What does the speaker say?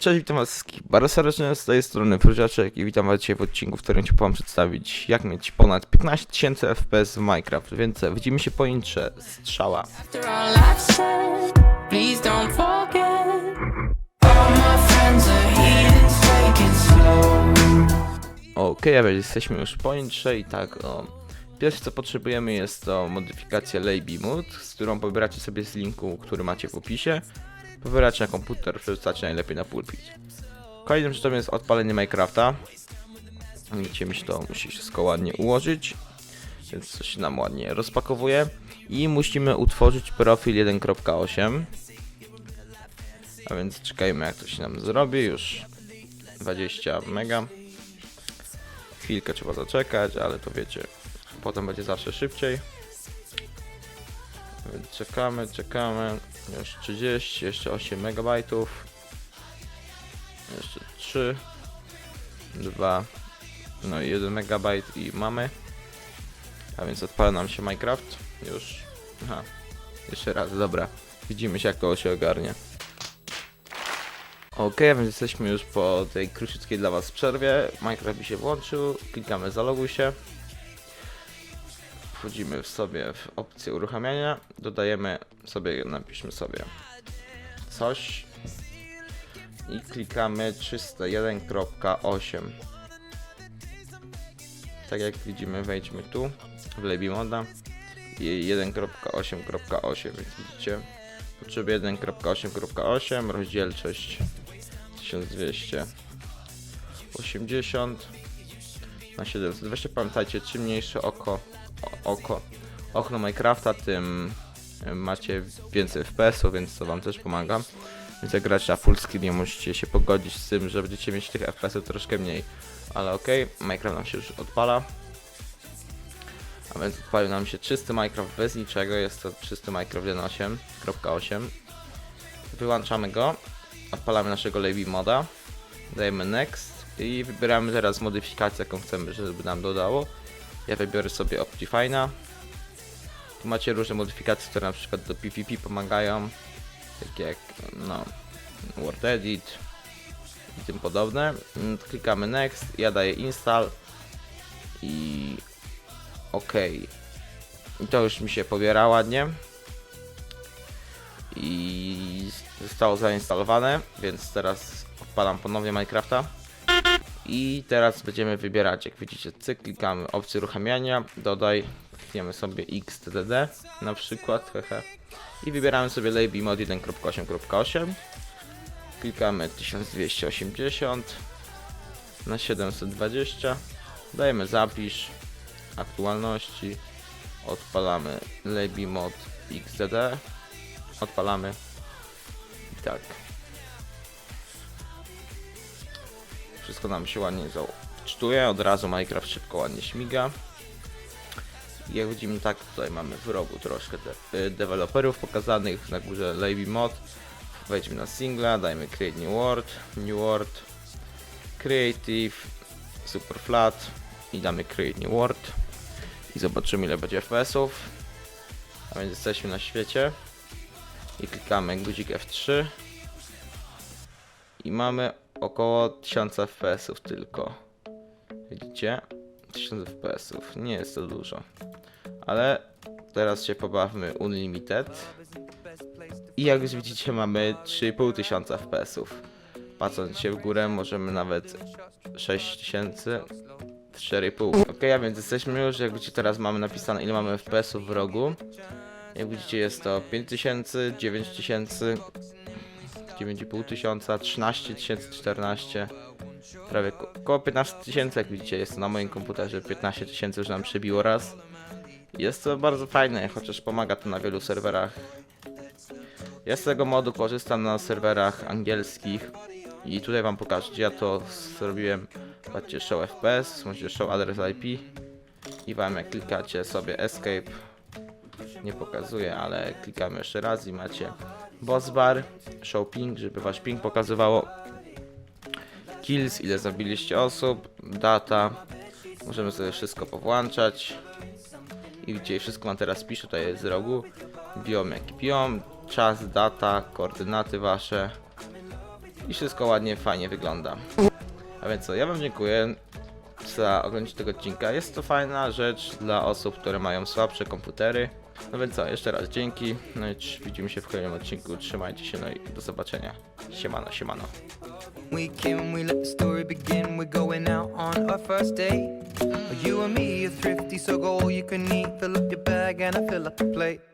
Cześć, witam was wszystkich bardzo serdecznie z tej strony Fruziaczek i witam was dzisiaj w odcinku, w którym chciałbym przedstawić jak mieć ponad 15 tysięcy FPS w Minecraft, więc widzimy się po intrze, strzała. Okej, a więc jesteśmy już po intrze i tak, o, pierwsze co potrzebujemy jest to modyfikacja Mood, z którą pobieracie sobie z linku, który macie w opisie. Pobieracie na komputer, przerzucacie najlepiej na pulpit. Kolejnym rzeczą jest odpalenie Minecrafta. Widzicie, mi się to musi wszystko ładnie ułożyć, więc się nam ładnie rozpakowuje. I musimy utworzyć profil 1.8. A więc czekajmy jak to się nam zrobi, już 20 mega. Chwilkę trzeba zaczekać, ale to wiecie, potem będzie zawsze szybciej. Czekamy, czekamy. Już 30, jeszcze 8 megabajtów. Jeszcze 3, 2, no i 1 megabajt i mamy. A więc odpala nam się Minecraft. Już. Aha. Jeszcze raz, dobra. Widzimy się jak to się ogarnie. Ok, więc jesteśmy już po tej króciutkiej dla Was przerwie. Minecraft mi się włączył. Klikamy zaloguj się. Wchodzimy w sobie w opcję uruchamiania. Dodajemy sobie, napiszmy sobie coś. I klikamy 301.8. Tak jak widzimy, wejdźmy tu w Laby Moda i 1.8.8, więc widzicie. Potrzebuję 1.8.8, rozdzielczość 1280 na 720. Pamiętajcie, czym mniejsze oko, oko, okno Minecrafta, tym macie więcej FPS-ów, więc to wam też pomaga. Więc jak grać na full screenie musicie się pogodzić z tym, że będziecie mieć tych FPS-ów troszkę mniej. Ale okej, Minecraft nam się już odpala. A więc odpalił nam się czysty Minecraft bez niczego, jest to czysty Minecraft 1.8.8. Wyłączamy go, odpalamy naszego Laby moda, dajemy next i wybieramy teraz modyfikację jaką chcemy, żeby nam dodało. Ja wybiorę sobie Optifine'a. Tu macie różne modyfikacje, które na przykład do PvP pomagają, takie jak no, Word Edit i tym podobne. Mm, Klikamy next, ja daję install i OK. I to już mi się pobiera ładnie. I zostało zainstalowane, więc teraz odpalam ponownie Minecrafta. I teraz będziemy wybierać, jak widzicie, cyk, klikamy opcję uruchamiania, dodaj, klikniemy sobie XTDD na przykład, hehe. I wybieramy sobie Laby Mod 1.8.8. Klikamy 1280 na 720. Dajemy zapisz, aktualności, odpalamy Laby Mod XDD, odpalamy i tak. Wszystko nam się ładnie zaczytuje, od razu Minecraft szybko ładnie śmiga. I Jak widzimy tak, tutaj mamy w rogu troszkę de y, deweloperów pokazanych, na górze Laby Mod. Wejdźmy na singla, dajmy Create New World, New World, Creative, Super Flat i damy Create New World. I zobaczymy ile będzie FPS-ów. A więc jesteśmy na świecie. I klikamy guzik F3. I mamy około 1000 FPS-ów tylko. Widzicie? 1000 FPS-ów. Nie jest to dużo. Ale teraz się pobawmy Unlimited. I jak już widzicie mamy 3500 FPS-ów. Patrząc się w górę możemy nawet 6000 4,5. Ok, a więc jesteśmy już, jak widzicie teraz mamy napisane ile mamy FPS-ów w rogu. Jak widzicie jest to 5000, 9000, 9,5 tysiąca, 13 tysięcy, 14, prawie ko- około 15 tysięcy, jak widzicie jest to na moim komputerze, 15 tysięcy już nam przebiło raz. Jest to bardzo fajne, chociaż pomaga to na wielu serwerach. Ja z tego modu korzystam na serwerach angielskich i tutaj wam pokażę, ja to zrobiłem. Patrzcie, show FPS, możecie show adres IP i wam jak klikacie sobie escape, nie pokazuje, ale klikamy jeszcze raz i macie boss bar, show ping, żeby wasz ping pokazywało kills, ile zabiliście osób, data, możemy sobie wszystko powłączać i widzicie, wszystko wam teraz pisze, tutaj jest z rogu, biom jaki biom, czas, data, koordynaty wasze i wszystko ładnie, fajnie wygląda. A więc co, ja wam dziękuję za oglądanie tego odcinka. Jest to fajna rzecz dla osób, które mają słabsze komputery. No więc co, jeszcze raz dzięki. No i widzimy się w kolejnym odcinku. Trzymajcie się, no i do zobaczenia. Siemano, siemano. We let the story begin. We're going out on our first date. You and me are thrifty, so go all you can eat. Fill up your bag and I fill up the plate.